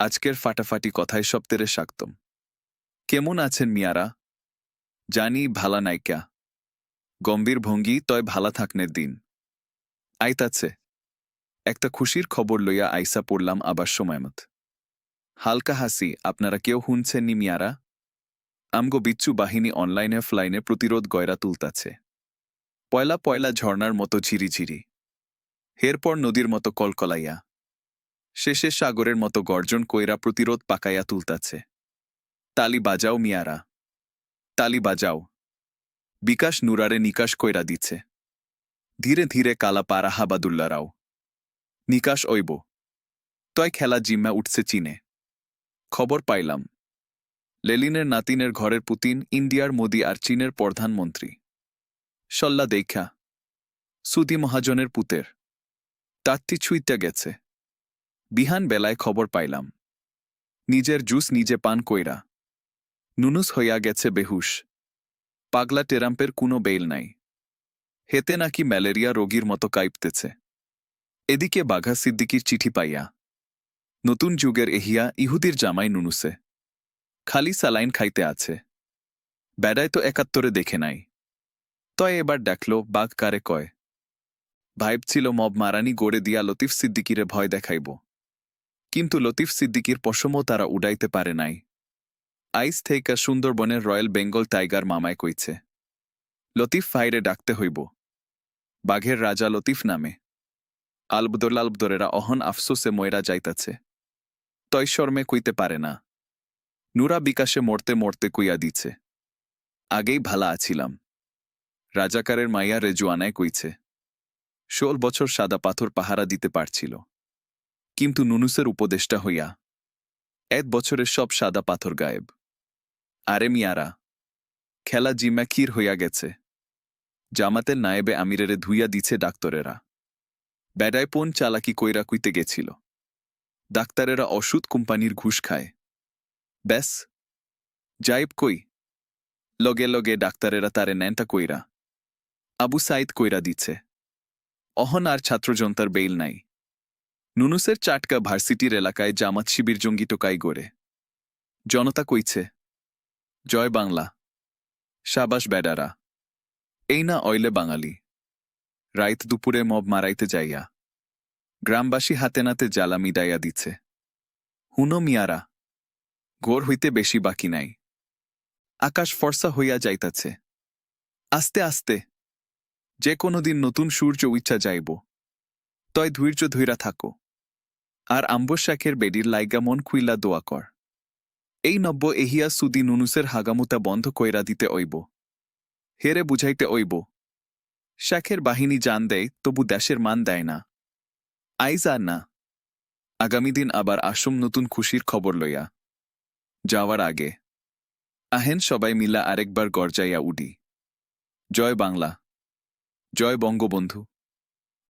আজকের ফাটাফাটি কথায় সপ্তেরে স্বাগতম। কেমন আছেন মিয়ারা? জানি ভালা নাইকা। গম্ভীর ভঙ্গি, তয় ভালা থাকনের দিন। আইতাছে। একটা খুশির খবর লইয়া আইসা পড়লাম আবার সময়মত। হালকা হাসি, আপনারা কেউ হুনছেন নি মিয়ারা? আমগো বিচ্ছু বাহিনী অনলাইনে, ফ্লাইনে প্রতিরোধ গয়রা তুলতাছে। পয়লা পয়লা ঝর্ণার মতো ঝিরিঝিরি। এরপর নদীর মতো কলকলাইয়া। শেষে সাগরের মতো গর্জন কইরা প্রতিরোধ পাকাইয়া তুলতাছে। তালি বাজাও মিয়ারা। তালি বাজাও। বিকাশ নুরারে নিকাশ কইরা দিচ্ছে ধীরে ধীরে কালা পারা হাবাদুল্লারাও নিকাশ ঐব তয় খেলা জিম্মা উঠছে চীনে। খবর পাইলাম। লেলিনের নাতিনের ঘরের পুতিন, ইন্ডিয়ার মোদি আর চীনের প্রধানমন্ত্রী। সল্লা দেখা সুদি মহাজনের পুতের। তাত্তি ছুইতে গেছে। বিহান বেলায় খবর পাইলাম। নিজের জুস নিজে পান কইরা। নুনুস হইয়া গেছে বেহুশ। পাগলা টেরাম্পের কোনো বেইল নাই। হেতে নাকি ম্যালেরিয়া রোগীর মতো কাইপতেছে। এদিকে বাঘা সিদ্দিকির চিঠি পাইয়া। নতুন যুগের এহিয়া ইহুদির জামাই নুনুসে। খালি সালাইন খাইতে আছে। বেড়ায় তো একাত্তরে দেখে নাই। তয় এবার দেখল বাঘ কারে কয়? ভাইব ছিল মব মারানি গড়ে দিয়া লতিফ সিদ্দিকিরে ভয় দেখাইব। কিন্তু লতিফ সিদ্দিকির পশমও তারা উড়াইতে পারে নাই। আইস থেইকা সুন্দরবনের রয়্যাল বেঙ্গল টাইগার মামায় কইছে, লতিফ ফাইরে ডাকতে হইব। বাঘের রাজা লতিফ নামে। আলবদর আলবদরেরা অহন আফসোসে ময়রা যাইতাছে। তয় শর্মে কইতে পারে না। নুরা বিকাশে মরতে মরতে কইয়া দিছে। আগেই ভালা আছিলাম। রাজাকারের মাইয়া রেজুয়ানায় কইছে ষোল বছর সাদা পাথর পাহারা দিতে পারছিল। কিন্তু নুনুসের উপদেষ্টা হইয়া এক বছরের সব সাদা পাথর গায়েব। আরে মিয়ারা, খেলা জিম্মা ক্ষীর হইয়া গেছে। জামাতের নায়েবে আমিরেরে ধুইয়া দিছে ডাক্তরেরা। বেডায় পোন চালাকি কইরা কুইতে গেছিল। ডাক্তারেরা ওষুধ কোম্পানির ঘুষ খায়। ব্যাস, যাইব কই? লগে লগে ডাক্তারেরা তারে ন্যানটা কইরা আবু সাইদ কইরা দিচ্ছে অহন আর ছাত্রজনতার বেইল নাই। নুনুসের চাটকা ভার্সিটির এলাকায় জামাত শিবির জঙ্গি টোকাই গড়ে। জনতা কইছে, জয় বাংলা, সাবাস বেডারা এই না অইলে বাঙালি, রাইত দুপুরে মব মারাইতে যাইয়া, গ্রামবাসী হাতে নাতে জ্বালা মিদাইয়া দিচ্ছে হুনো মিয়ারা, ঘোর হইতে বেশি বাকি নাই। আকাশ ফর্সা হইয়া যাইতাছে। আস্তে আস্তে, যে কোনো দিন নতুন সূর্য উচ্চা যাইব। তয় ধৈর্য ধৈরা থাকো। আর আম্বর শাখের বেডির লাইগা মন খুইলা দোয়া কর। এই নব্য এহিয়া সুদি নুনুসের হাগামুতা বন্ধ কইরা দিতে অইব। হেরে বুঝাইতে অইব শাখের বাহিনী জান দেয়, তবু দেশের মান দেয় না। আইজ আর না। আগামী দিন আবার আসুম নতুন খুশির খবর লইয়া। যাওয়ার আগে, আহেন সবাই মিলা আরেকবার গরজাইয়া উডি। জয় বাংলা। জয় বঙ্গবন্ধু।